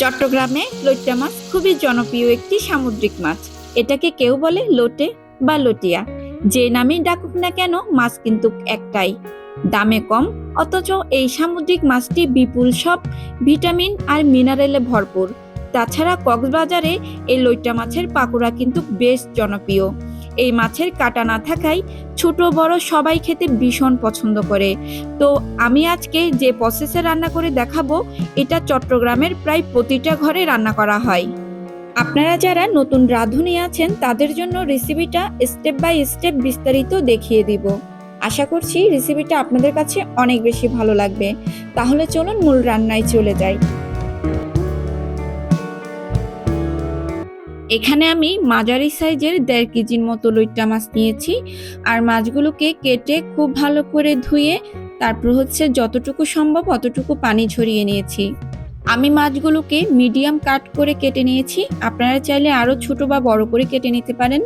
চট্টগ্রামে লইট্টা মাছ খুবই জনপ্রিয় একটি সামুদ্রিক মাছ। এটাকে কেউ বলে লোটে বা লটিয়া। যে নামেই ডাকুক না কেন, মাছ কিন্তু একটাই। দামে কম, অথচ এই সামুদ্রিক মাছটি বিপুল সব, ভিটামিন আর মিনারেলে ভরপুর। তাছাড়া কক্সবাজারে এই লইট্টা মাছের পাকোড়া কিন্তু বেশ জনপ্রিয়। এই মাছের কাটা না থাকায় ছোট বড় সবাই খেতে ভীষণ পছন্দ করে। তো আমি আজকে যে প্রসেসে রান্না করে দেখাবো, এটা চট্টগ্রামের প্রায় প্রতিটা ঘরে রান্না করা হয়। আপনারা যারা নতুন রাঁধুনি আছেন, তাদের জন্য রেসিপিটা স্টেপ বাই স্টেপ বিস্তারিত দেখিয়ে দিব। আশা করছি রেসিপিটা আপনাদের কাছে অনেক বেশি ভালো লাগবে। তাহলে চলুন মূল রান্নায় চলে যাই। এখানে আমি মাঝারি সাইজের দেড় কেজির মতো লইট্টা মাছ নিয়েছি। আর মাছগুলোকে কেটে খুব ভালো করে ধুয়ে, তারপর হচ্ছে যতটুকু সম্ভব অতটুকু পানি ঝরিয়ে নিয়েছি। আমি মাছগুলোকে মিডিয়াম কাট করে কেটে নিয়েছি। আপনারা চাইলে আরও ছোট বা বড় করে কেটে নিতে পারেন।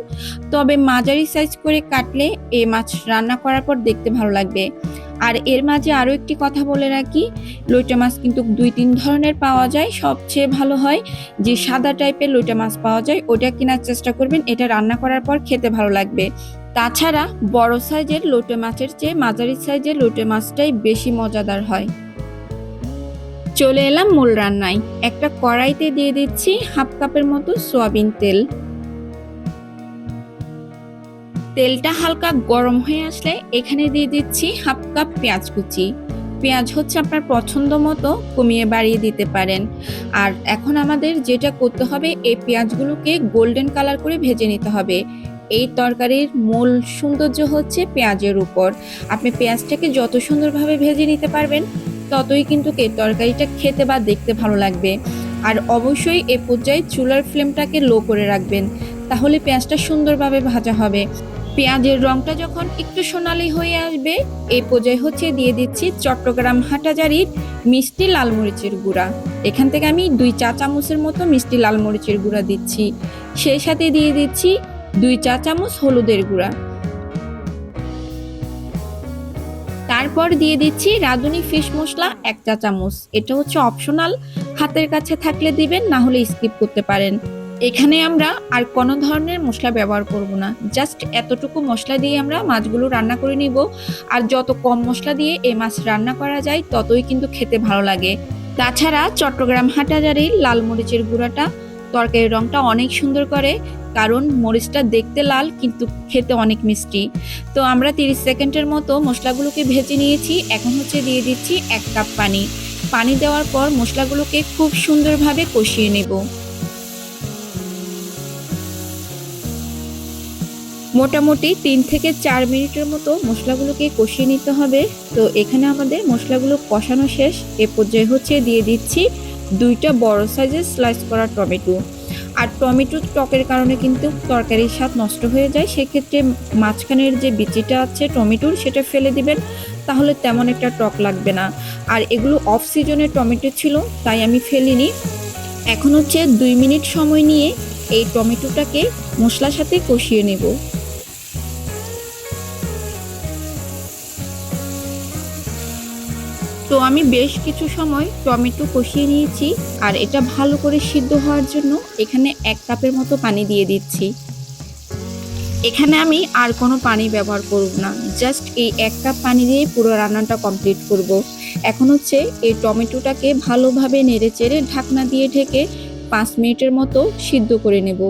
তবে মাঝারি সাইজ করে কাটলে এ মাছ রান্না করার পর দেখতে ভালো লাগবে। আর এর মাঝে আরও একটি কথা বলে রাখি, লইটা মাছ কিন্তু দুই তিন ধরনের পাওয়া যায়। সবচেয়ে ভালো হয় যে সাদা টাইপের লইটা মাছ পাওয়া যায়, ওটা কেনার চেষ্টা করবেন, এটা রান্না করার পর খেতে ভালো লাগবে। তাছাড়া বড় সাইজের লোটে মাছের চেয়ে মাঝারি সাইজের লোটে মাছটাই বেশি মজাদার হয়। চলে এলাম মূল রান্নায়। একটা কড়াইতে দিয়ে দিচ্ছি হাফ কাপের মতো সোয়াবিন তেল। তেলটা হালকা গরম হয়ে আসলে এখানে দিয়ে দিচ্ছি হাফ কাপ পেঁয়াজ কুচি। পেঁয়াজ হচ্ছে আপনার পছন্দ মতো কমিয়ে বাড়িয়ে দিতে পারেন। আর এখন আমাদের যেটা করতে হবে, এই পেঁয়াজগুলোকে গোল্ডেন কালার করে ভেজে নিতে হবে। এই তরকারির মূল সৌন্দর্য হচ্ছে পেঁয়াজের উপর। আপনি পেঁয়াজটাকে যত সুন্দরভাবে ভেজে নিতে পারবেন ততই কিন্তু তরকারিটা খেতে বা দেখতে ভালো লাগবে। আর অবশ্যই এ পর্যায়ে চুলার ফ্লেমটাকে লো করে রাখবেন, তাহলে পেঁয়াজটা সুন্দরভাবে ভাজা হবে। পেঁয়াজের রংটা যখন একটু সোনালি হয়ে আসবে এই পর্যায়ে হচ্ছে দিয়ে দিচ্ছি চট্টগ্রাম হাটাজারির মিষ্টি লাল মরিচের গুঁড়া। এখান থেকে আমি দুই চা চামচের মতো মিষ্টি লাল মরিচের গুঁড়া দিচ্ছি। সেই সাথে দিয়ে দিচ্ছি দুই চা চামচ হলুদের গুঁড়া। তারপর দিয়ে দিচ্ছি রাঁধুনি ফিশ মশলা এক চা চামচ। এটা হচ্ছে অপশনাল হাতের কাছে থাকলে দিবেন, না হলে স্কিপ করতে পারেন। এখানে আমরা আর কোনো ধরনের মশলা ব্যবহার করব না। জাস্ট এতটুকু মশলা দিয়ে আমরা মাছগুলো রান্না করে নিব। আর যত কম মশলা দিয়ে এই মাছ রান্না করা যায়, ততই কিন্তু খেতে ভালো লাগে। তাছাড়া চট্টগ্রাম হাটাজারির লাল মরিচের গুঁড়াটা তরকারির রংটা অনেক সুন্দর করে, কারণ মরিচটা দেখতে লাল কিন্তু খেতে অনেক মিষ্টি। তো আমরা তিরিশ সেকেন্ডের মতো মশলাগুলোকে ভেজে নিয়েছি, এখন হচ্ছে দিয়ে দিচ্ছি এক কাপ পানি। পানি দেওয়ার পর মশলাগুলোকে খুব সুন্দরভাবে কষিয়ে নেব। মোটামুটি তিন থেকে চার মিনিটের মতো মশলাগুলোকে কষিয়ে নিতে হবে। তো এখানে আমাদের মশলাগুলো কষানো শেষ। এ পর্যায়ে হচ্ছে দিয়ে দিচ্ছি দুইটা বড় সাইজের স্লাইস করা টমেটো। আর টমেটো টকের কারণে কিন্তু তরকারির স্বাদ নষ্ট হয়ে যায়, সেক্ষেত্রে মাঝখানের যে বিচিটা আছে টমেটোর সেটা ফেলে দিবেন, তাহলে তেমন একটা টক লাগবে না। আর এগুলো অফ সিজনের টমেটো ছিল, তাই আমি ফেলিনি। এখন হচ্ছে দুই মিনিট সময় নিয়ে এই টমেটোটাকে মশলার সাথে কষিয়ে নেব। তো আমি বেশ কিছু সময় টমেটো কষিয়ে নিয়েছি আর এটা ভালো করে সিদ্ধ হওয়ার জন্য এখানে এক কাপের মতো পানি দিয়ে দিচ্ছি এখানে আমি আর কোনো পানি ব্যবহার করব না, জাস্ট এই এক কাপ পানি দিয়ে পুরো রান্নাটা কমপ্লিট করব। এখন হচ্ছে এই টমেটোটাকে ভালোভাবে নেড়ে চেড়ে ঢাকনা দিয়ে ঢেকে পাঁচ মিনিটের মতো সিদ্ধ করে নেব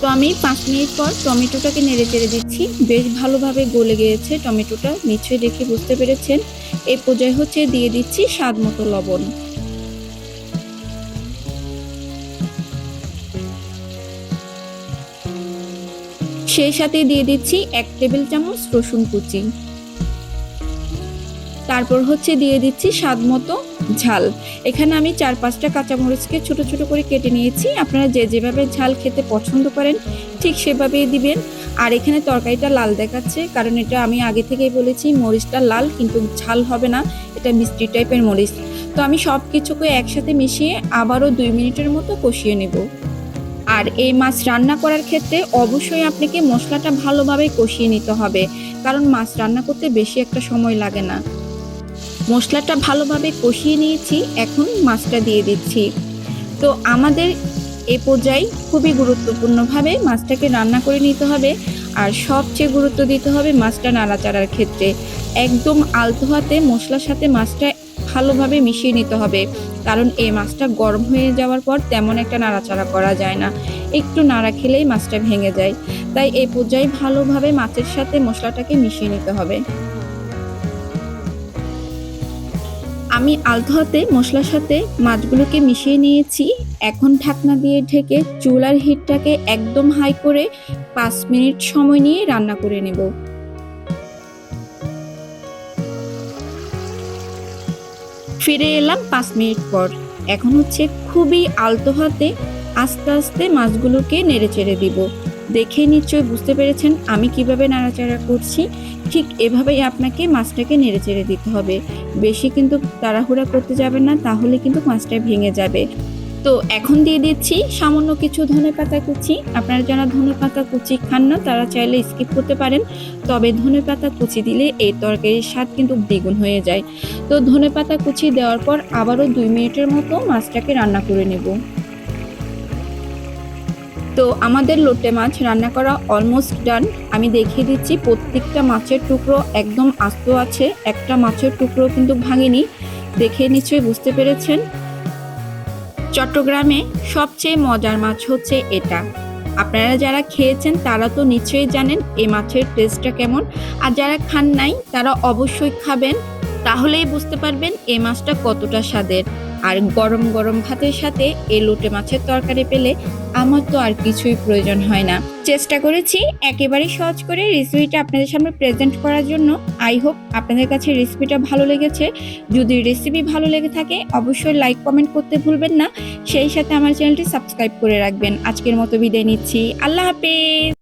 তো আমি পাঁচ মিনিট পর টমেটোটাকে নেড়ে চেড়ে দিচ্ছি। বেশ ভালোভাবে গলে গিয়েছে টমেটোটা, নিশ্চয়ই দেখে বুঝতে পেরেছেন। এই পর্যায়ে হচ্ছে দিয়ে দিচ্ছি স্বাদ মতো লবণ। সেই সাথে দিয়ে দিচ্ছি এক টেবিল চামচ রসুন কুচি। তারপর হচ্ছে দিয়ে দিচ্ছি স্বাদ মতো ঝাল। এখানে আমি চার পাঁচটা কাঁচামরিচকে ছোট ছোট করে কেটে নিয়েছি। আপনারা যে যেভাবে ঝাল খেতে পছন্দ করেন, ঠিক সেভাবেই দিবেন। আর এখানে তরকারিটা লাল দেখাচ্ছে, কারণ এটা আমি আগে থেকেই বলেছি, মরিচটা লাল কিন্তু ঝাল হবে না, এটা মিষ্টি টাইপের মরিচ। তো আমি সব কিছুকে একসাথে মিশিয়ে আবারও দুই মিনিটের মতো কষিয়ে নেব। আর এই মাছ রান্না করার ক্ষেত্রে অবশ্যই আপনাকে মশলাটা ভালোভাবে কষিয়ে নিতে হবে, কারণ মাছ রান্না করতে বেশি একটা সময় লাগে না। মশলাটা ভালোভাবে কষিয়ে নিয়েছি, এখন মাছটা দিয়ে দিচ্ছি। তো আমাদের এ পর্যায়ে খুবই গুরুত্বপূর্ণভাবে মাছটাকে রান্না করে নিতে হবে আর সবচেয়ে গুরুত্ব দিতে হবে মাছটা নাড়াচাড়ার ক্ষেত্রে। একদম আলতো হাতে মশলার সাথে মাছটা ভালোভাবে মিশিয়ে নিতে হবে, কারণ এই মাছটা গরম হয়ে যাওয়ার পর তেমন একটা নাড়াচাড়া করা যায় না। একটু নাড়া খেলেই মাছটা ভেঙে যায়। তাই এই পর্যায়ে ভালোভাবে মাছের সাথে মশলাটাকে মিশিয়ে নিতে হবে। আমি আলতো হাতে মশলার সাথে মাছগুলোকে মিশিয়ে নিয়েছি। এখন ঢাকনা দিয়ে ঢেকে চুলার হিটটাকে একদম হাই করে পাঁচ মিনিট সময় নিয়ে রান্না করে নেব। ফিরে এলাম পাঁচ মিনিট পর। এখন হচ্ছে খুবই আলতো হাতে আস্তে আস্তে মাছগুলোকে নেড়ে চেড়ে দিব। দেখে নিশ্চয়ই বুঝতে পেরেছেন আমি কীভাবে নাড়াচাড়া করছি। ঠিক এভাবেই আপনাকে মাছটাকে নেড়ে চেড়ে দিতে হবে। বেশি কিন্তু তাড়াহুড়া করতে যাবেন না, তাহলে কিন্তু মাছটা ভেঙে যাবে। তো এখন দিয়ে দিচ্ছি সামান্য কিছু ধনে পাতা কুচি। আপনারা যারা ধনে পাতা কুচি খান না, তারা চাইলে স্কিপ করতে পারেন। তবে ধনে পাতা কুচি দিলে এই তরকারির স্বাদ কিন্তু দ্বিগুণ হয়ে যায়। তো ধনে পাতা কুচি দেওয়ার পর আবারও দুই মিনিটের মতো মাছটাকে রান্না করে নেব। তো আমাদের লোটে মাছ রান্না করা অলমোস্ট ডান আমি দেখিয়ে দিচ্ছি, প্রত্যেকটা মাছের টুকরো একদম আস্ত আছে, একটা মাছের টুকরো কিন্তু ভাঙেনি। দেখে নিশ্চয়ই বুঝতে পেরেছেন। চট্টগ্রামে সবচেয়ে মজার মাছ হচ্ছে এটা। আপনারা যারা খেয়েছেন, তারা তো নিশ্চয়ই জানেন এই মাছের টেস্টটা কেমন। আর যারা খান নাই, তারা অবশ্যই খাবেন। তাহলেই বুঝতে পারবেন এই মাছটা কতটা স্বাদের। আর গরম গরম ভাতের সাথে এই লোটে মাছের তরকারি পেলে আমার তো আর কিছুই প্রয়োজন হয় না। চেষ্টা করেছি একেবারে সহজ করে রেসিপিটা আপনাদের সামনে প্রেজেন্ট করার জন্য। আই হোপ আপনাদের কাছে রেসিপিটা ভালো লেগেছে। যদি রেসিপি ভালো লেগে থাকে, অবশ্যই লাইক কমেন্ট করতে ভুলবেন না। সেই সাথে আমার চ্যানেলটি সাবস্ক্রাইব করে রাখবেন। আজকের মতো বিদায় নিচ্ছি। আল্লাহ হাফেজ!